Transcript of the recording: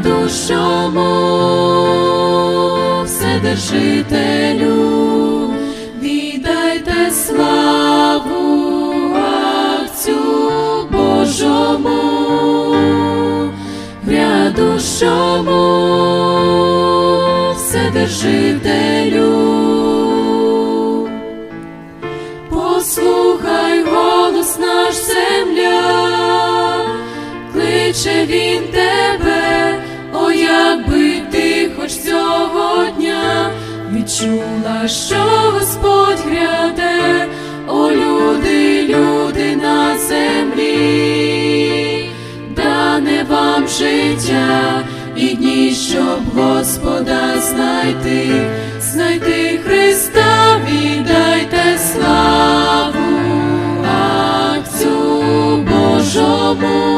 грядущому Вседержителю, віддайте славу Отцю Божому, грядущому Вседержителю. Послухай голос наш земля, кличе він тебе, відчула, що Господь гряде, о люди, люди на землі, дане вам життя і дні, щоб Господа знайти, знайти Христа, віддайте славу Отцю Божому.